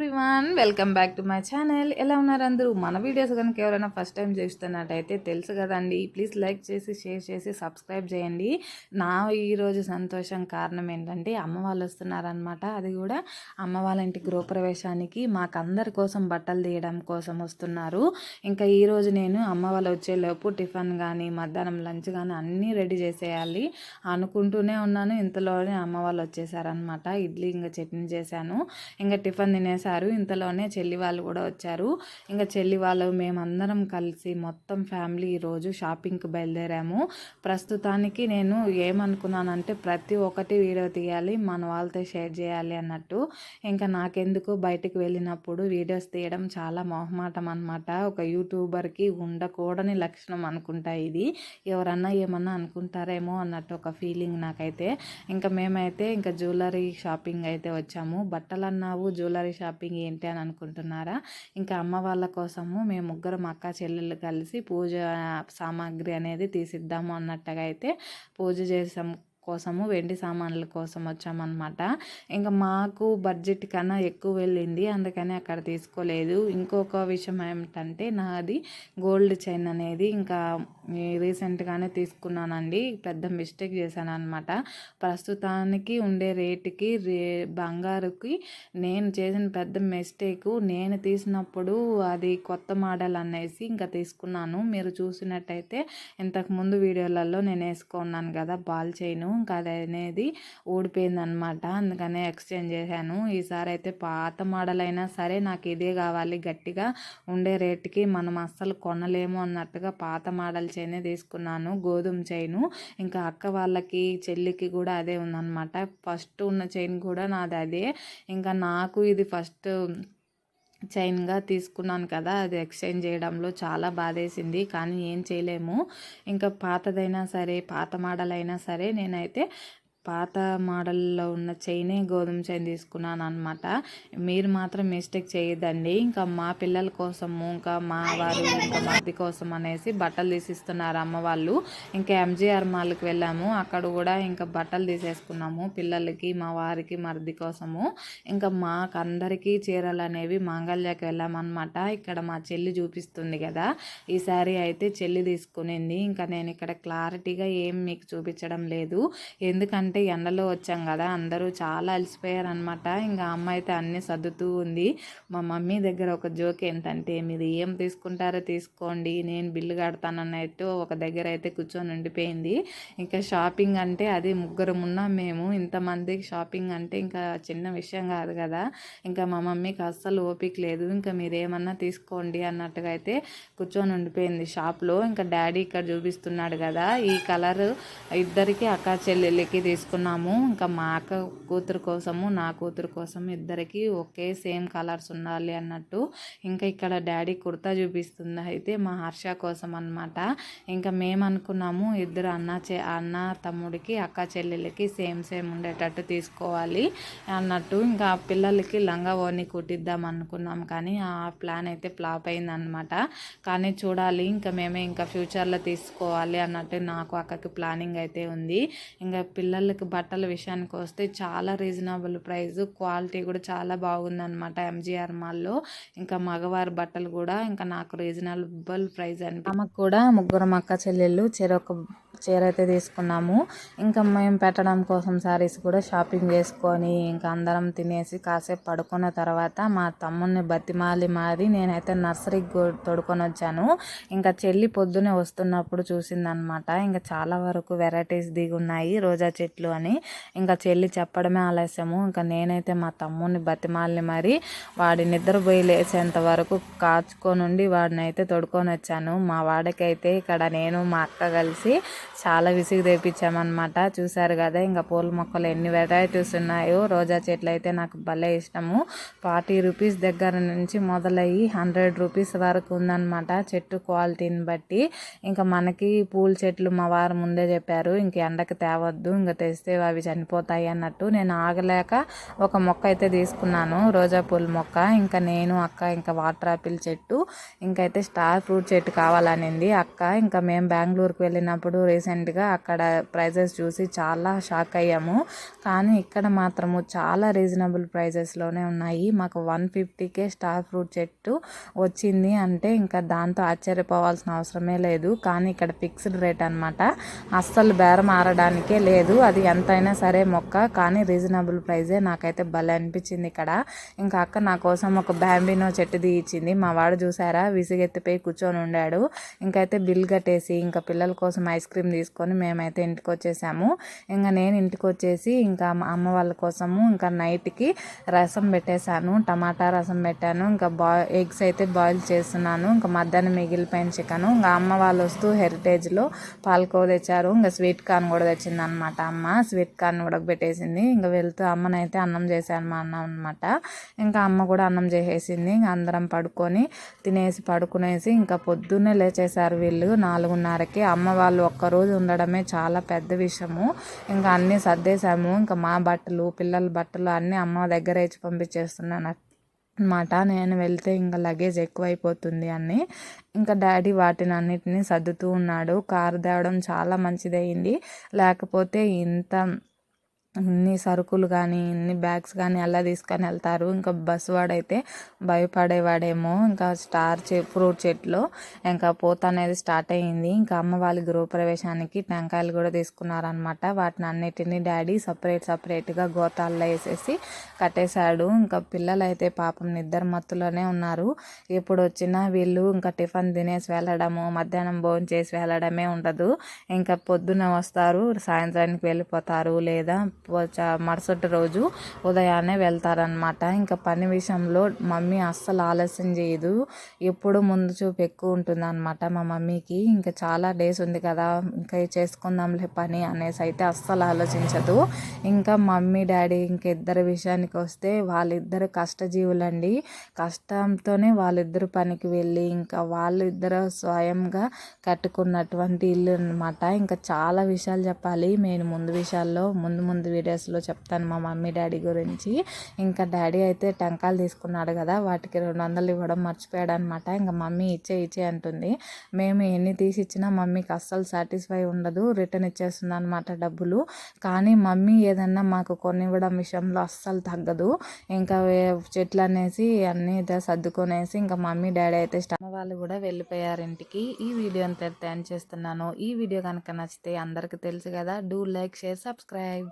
Everyone welcome back to my channel. ఎలా ఉన్నారు అందరూ? మన వీడియోస్ కనుక ఎవరైనా ఫస్ట్ టైం చూస్తున్నట్టయితే తెలుసు కదండి. ప్లీజ్ లైక్ చేసి షేర్ చేసి సబ్స్క్రైబ్ చేయండి. నా ఈరోజు సంతోషం కారణం ఏంటంటే అమ్మ వాళ్ళు వస్తున్నారనమాట అది కూడా అమ్మ వాళ్ళ ఇంటి గృహప్రవేశానికి మాకందరి కోసం బట్టలు తీయడం కోసం వస్తున్నారు. ఇంకా ఈరోజు నేను అమ్మ వాళ్ళు వచ్చేలోపు టిఫిన్ కానీ మధ్యాహ్నం లంచ్ కానీ అన్నీ రెడీ చేసేయాలి అనుకుంటూనే ఉన్నాను. ఇంతలోనే అమ్మ వాళ్ళు వచ్చేసారనమాట ఇడ్లీ ఇంకా చట్నీ చేశాను. ఇంకా టిఫిన్ చేశారు ఇంతలోనే చెల్లి వాళ్ళు కూడా వచ్చారు. ఇంకా చెల్లి వాళ్ళు మేమందరం కలిసి మొత్తం ఫ్యామిలీ ఈరోజు షాపింగ్కి బయలుదేరాము. ప్రస్తుతానికి నేను ఏమనుకున్నానంటే ప్రతి ఒక్కటి వీడియో తీయాలి మన వాళ్ళతో షేర్ చేయాలి అన్నట్టు. ఇంకా నాకెందుకు బయటికి వెళ్ళినప్పుడు వీడియోస్ తీయడం చాలా మొహమాటం అనమాట ఒక యూట్యూబర్కి ఉండకూడని లక్షణం అనుకుంటా ఇది. ఎవరన్నా ఏమన్నా అనుకుంటారేమో అన్నట్టు ఒక ఫీలింగ్ నాకైతే. ఇంకా మేమైతే ఇంకా జ్యువెలరీ షాపింగ్ అయితే వచ్చాము. బట్టలు అన్నావు జ్యువెలరీ షాపింగ్ ఏంటి అని అనుకుంటున్నారా? ఇంకా అమ్మ వాళ్ళ కోసము మేము ముగ్గురం అక్క చెల్లెళ్ళు కలిసి పూజ సామాగ్రి అనేది తీసిద్దాము అన్నట్టుగా అయితే పూజ చేసాం కోసము వెండి సామాన్ల కోసం వచ్చామన్నమాట. ఇంకా మాకు బడ్జెట్ కన్నా ఎక్కువ వెళ్ళింది. అందుకని అక్కడ తీసుకోలేదు. ఇంకొక విషయం ఏమిటంటే నాది గోల్డ్ చైన్ అనేది ఇంకా రీసెంట్గానే తీసుకున్నానండి. పెద్ద మిస్టేక్ చేశాను అనమాట ప్రస్తుతానికి ఉండే రేటుకి రే బంగారుకి నేను చేసిన పెద్ద మిస్టేక్ నేను తీసినప్పుడు అది కొత్త మోడల్ అనేసి ఇంకా తీసుకున్నాను. మీరు చూసినట్టయితే ఇంతకుముందు వీడియోలలో నేను వేసుకున్నాను కదా బాల్ చైను. ఇంకా అది అనేది ఊడిపోయింది అనమాట అందుకనే ఎక్స్చేంజ్ చేశాను. ఈసారి అయితే పాత మోడల్ అయినా సరే నాకు ఇదే కావాలి. గట్టిగా ఉండే రేటుకి మనం అస్సలు కొనలేము అన్నట్టుగా పాత మోడల్ చైనే తీసుకున్నాను. గోధుమ చైను. ఇంకా అక్క వాళ్ళకి చెల్లికి కూడా అదే ఉందన్నమాట. ఫస్ట్ ఉన్న చైన్ కూడా నాది అదే. ఇంకా నాకు ఇది ఫస్ట్ చైన్గా తీసుకున్నాను కదా అది ఎక్స్చేంజ్ చేయడంలో చాలా బాధేసింది. కానీ ఏం చేయలేము. ఇంకా పాతదైనా సరే పాత మోడల్ అయినా సరే నేనైతే పాత మోడల్లో ఉన్న చైనే గోధుమ చైన్ తీసుకున్నాను అనమాట మీరు మాత్రం మిస్టేక్ చేయొద్దండి. ఇంకా మా పిల్లల కోసము ఇంకా మా వారు ఇంకా మర్ది కోసం అనేసి బట్టలు తీసిస్తున్నారు అమ్మ వాళ్ళు. ఇంకా ఎంజీఆర్ మాల్కి వెళ్ళాము. అక్కడ కూడా ఇంకా బట్టలు తీసేసుకున్నాము పిల్లలకి మా వారికి మరిది కోసము. ఇంకా మాకు అందరికీ చీరలు అనేవి మాంగళ్యాకి వెళ్ళామన్నమాట. ఇక్కడ మా చెల్లి చూపిస్తుంది కదా. ఈ సారీ అయితే చెల్లి తీసుకునింది. ఇంకా నేను ఇక్కడ క్లారిటీగా ఏం మీకు చూపించడం లేదు. ఎందుకంటే అంటే ఎండలో వచ్చాం కదా అందరూ చాలా అలసిపోయారు అనమాట ఇంకా అమ్మ అయితే అన్నీ సర్దుతూ ఉంది. మా మమ్మీ దగ్గర ఒక జోక్ ఏంటంటే మీరు ఏం తీసుకుంటారో తీసుకోండి నేను బిల్లు కడతానన్నట్టు ఒక దగ్గర అయితే కూర్చొని ఉండిపోయింది. ఇంకా షాపింగ్ అంటే అది ముగ్గురు ఉన్నాం మేము. ఇంతమందికి షాపింగ్ అంటే ఇంకా చిన్న విషయం కాదు కదా. ఇంకా మా మమ్మీకి అస్సలు ఓపిక లేదు. ఇంకా మీరు ఏమన్నా తీసుకోండి అన్నట్టుగా అయితే కూర్చొని ఉండిపోయింది షాప్లో. ఇంకా డాడీ ఇక్కడ చూపిస్తున్నాడు కదా ఈ కలర్ ఇద్దరికి అక్క చెల్లెళ్ళకి తీసుకు తీసుకున్నాము. ఇంకా మా అక్క కూతురు కోసము నా కూతురు కోసం ఇద్దరికి ఒకే సేమ్ కలర్స్ ఉండాలి అన్నట్టు ఇంకా ఇక్కడ డాడీ కుర్తా చూపిస్తుంది. అయితే మా హర్ష కోసం అనమాట ఇంకా మేము అనుకున్నాము ఇద్దరు అన్న చె అన్న తమ్ముడికి అక్క చెల్లెలకి సేమ్ సేమ్ ఉండేటట్టు తీసుకోవాలి అన్నట్టు ఇంకా పిల్లలకి లంగా ఓని కుట్టిద్దాం అనుకున్నాం. కానీ ఆ ప్లాన్ అయితే ఫ్లాప్ అయిందనమాట కానీ చూడాలి ఇంకా మేమే ఇంకా ఫ్యూచర్లో తీసుకోవాలి అన్నట్టు నాకు అక్కకి ప్లానింగ్ అయితే ఉంది. ఇంకా పిల్లలు పిల్లలకి బట్టల విషయానికి వస్తే చాలా రీజనబుల్ ప్రైస్ క్వాలిటీ కూడా చాలా బాగుందన్నమాట ఎంజీఆర్ మాల్లో. ఇంకా మగవారి బట్టలు కూడా ఇంకా నాకు రీజనబుల్ ప్రైస్ అని ఆమెకు కూడా ముగ్గురు అక్క చెల్లెళ్ళు చెరొక చీర అయితే తీసుకున్నాము. ఇంకా మేము పెట్టడం కోసం శారీస్ కూడా షాపింగ్ చేసుకొని ఇంకా అందరం తినేసి కాసేపు పడుకున్న తర్వాత మా తమ్ముడిని బతిమాలి మారి నేనైతే నర్సరీకి తొడుకొని వచ్చాను. ఇంకా చెల్లి పొద్దునే వస్తున్నప్పుడు చూసిందనమాట. ఇంకా చాలా వరకు వెరైటీస్ దిగి ఉన్నాయి రోజా చెట్లు అని. ఇంకా చెల్లి చెప్పడమే ఆలస్యము. ఇంకా నేనైతే మా తమ్ముడిని బతిమాలిని మరి వాడి నిద్రపోయి లేచేంత వరకు కాచుకొని వాడిని అయితే తొడుకొని వచ్చాను. మా వాడికైతే ఇక్కడ నేను మా అక్క కలిసి చాలా విసిగి తెప్పించామన్నమాట. చూసారు కదా ఇంకా పూల మొక్కలు ఎన్ని వెరైటీస్ ఉన్నాయో. రోజా చెట్లు అయితే నాకు భలే ఇష్టము. ఫార్టీ రూపీస్ దగ్గర నుంచి మొదలయ్యి హండ్రెడ్ రూపీస్ వరకు ఉందన్నమాట చెట్టు క్వాలిటీని బట్టి. ఇంకా మనకి పూల చెట్లు మా వారు ముందే చెప్పారు ఇంక ఎండకి తేవద్దు ఇంకా తెస్తే అవి చనిపోతాయి అన్నట్టు. నేను ఆగలేక ఒక మొక్క అయితే తీసుకున్నాను రోజా పూల మొక్క. ఇంకా నేను అక్క ఇంకా వాటర్ ఆపిల్ చెట్టు. ఇంకైతే స్టార్ ఫ్రూట్ చెట్టు కావాలనింది. అక్క ఇంకా మేము బెంగళూరుకు వెళ్ళినప్పుడు రీసెంట్ రీసెంట్గా అక్కడ ప్రైజెస్ చూసి చాలా షాక్ అయ్యాము. కానీ ఇక్కడ మాత్రము చాలా రీజనబుల్ ప్రైజెస్లోనే ఉన్నాయి. మాకు వన్ ఫిఫ్టీకే స్టార్ ఫ్రూట్ చెట్టు వచ్చింది అంటే ఇంకా దాంతో ఆశ్చర్యపోవాల్సిన అవసరమే లేదు. కానీ ఇక్కడ ఫిక్స్డ్ రేట్ అనమాట అస్సలు బేరం ఆరడానికే లేదు. అది ఎంతైనా సరే మొక్క. కానీ రీజనబుల్ ప్రైజే నాకైతే భలే అనిపించింది ఇక్కడ. ఇంకా అక్క నా కోసం ఒక బ్యాంబినో చెట్టు తీయించింది మా వాడు చూసారా? విసిగెత్తిపోయి కూర్చొని ఉండాడు ఇంకైతే బిల్ కట్టేసి ఇంకా పిల్లల కోసం ఐస్ క్రీమ్ తీసుకొని మేమైతే ఇంటికి వచ్చేసాము ఇంకా నేను ఇంటికి వచ్చేసి ఇంకా మా అమ్మ వాళ్ళ కోసము ఇంకా నైట్కి రసం పెట్టేశాను. టమాటా రసం పెట్టాను. ఇంకా బా ఎగ్స్ అయితే బాయిల్ చేస్తున్నాను. ఇంకా మధ్యాహ్నం మిగిలిపోయిన చికెన్. ఇంకా అమ్మ వాళ్ళు వస్తూ హెరిటేజ్లో పాలకో తెచ్చారు ఇంకా స్వీట్ కార్న్ కూడా తెచ్చింది అనమాట అమ్మ. స్వీట్ కార్న్ ఉడకబెట్టేసింది. ఇంకా వెళ్తూ అమ్మనైతే అన్నం చేశాను మా అన్నం అనమాట ఇంకా అమ్మ కూడా అన్నం చేసేసింది. ఇంకా అందరం పడుకొని తినేసి పడుకునేసి ఇంకా పొద్దున్నే లేచేశారు వీళ్ళు నాలుగున్నరకి. అమ్మ వాళ్ళు ఒక్కరు రోజు ఉండడమే చాలా పెద్ద విషయము. ఇంకా అన్నీ సర్దేశాము. ఇంకా మా బట్టలు పిల్లల బట్టలు అన్నీ అమ్మ దగ్గర ఇచ్చి పంపించేస్తున్నాను అనమాట నేను వెళ్తే ఇంకా లగేజ్ ఎక్కువైపోతుంది అని ఇంకా డాడీ వాటిని అన్నిటిని సర్దుతూ ఉన్నాడు. కారు తేవడం చాలా మంచిదయింది. లేకపోతే ఇంత అన్ని సరుకులు కానీ ఇన్ని బ్యాగ్స్ కానీ అలా తీసుకొని వెళ్తారు. ఇంకా బస్సు వాడైతే భయపడేవాడేమో. ఇంకా స్టార్ చె ఫ్రూట్ చెట్లు ఇంకా పోత అనేది స్టార్ట్ అయ్యింది. ఇంకా అమ్మ వాళ్ళ గృహప్రవేశానికి టెంకాయలు కూడా తీసుకున్నారనమాట వాటిని అన్నిటినీ డాడీ సపరేట్ సపరేట్గా గోతాల్లో వేసేసి కట్టేశాడు. ఇంకా పిల్లలు అయితే పాపం నిద్ర మత్తులోనే ఉన్నారు. ఇప్పుడు వచ్చినా వీళ్ళు ఇంకా టిఫిన్ తినేసి వెళ్ళడము మధ్యాహ్నం భోజనం చేసి వెళ్ళడమే ఉండదు. ఇంకా పొద్దున వస్తారు సాయంత్రానికి వెళ్ళిపోతారు. లేదా మరుసటి రోజు ఉదయాన్నే వెళ్తారనమాట ఇంకా పని విషయంలో మమ్మీ అస్సలు ఆలస్యం చేయదు. ఎప్పుడు ముందు చూపు ఎక్కువ ఉంటుంది అనమాట మా మమ్మీకి. ఇంకా చాలా డేస్ ఉంది కదా ఇంకా చేసుకుందాంలే పని అనేసి అయితే అస్సలు ఆలోచించదు. ఇంకా మమ్మీ డాడీ ఇంక విషయానికి వస్తే వాళ్ళిద్దరు కష్టజీవులండి. కష్టంతోనే వాళ్ళిద్దరు పనికి వెళ్ళి ఇంకా వాళ్ళిద్దరు స్వయంగా కట్టుకున్నటువంటి ఇల్లు అనమాట ఇంకా చాలా విషయాలు చెప్పాలి. నేను ముందు విషయాల్లో ముందు ముందు వీడియోస్లో చెప్తాను మా మమ్మీ డాడీ గురించి. ఇంకా డాడీ అయితే టెంకాయలు తీసుకున్నాడు కదా వాటికి రెండు వందలు ఇవ్వడం మర్చిపోయాడు అనమాట ఇంకా మమ్మీ ఇచ్చే ఇచ్చే అంటుంది. మేము ఎన్ని తీసి ఇచ్చినా మమ్మీకి అస్సలు సాటిస్ఫై ఉండదు రిటర్న్ ఇచ్చేస్తుంది అనమాట డబ్బులు. కానీ మమ్మీ ఏదన్నా మాకు కొనివ్వడం విషయంలో అస్సలు తగ్గదు. ఇంకా చెట్లు అనేసి అన్నీ సర్దుకొనేసి ఇంకా మమ్మీ డాడీ అయితే స్టమ్ వాళ్ళు కూడా వెళ్ళిపోయారు ఇంటికి. ఈ వీడియో అంతా ఎండ్ చేస్తున్నాను. ఈ వీడియో కనుక నచ్చితే అందరికీ తెలుసు కదా డూ లైక్ షేర్ సబ్స్క్రైబ్.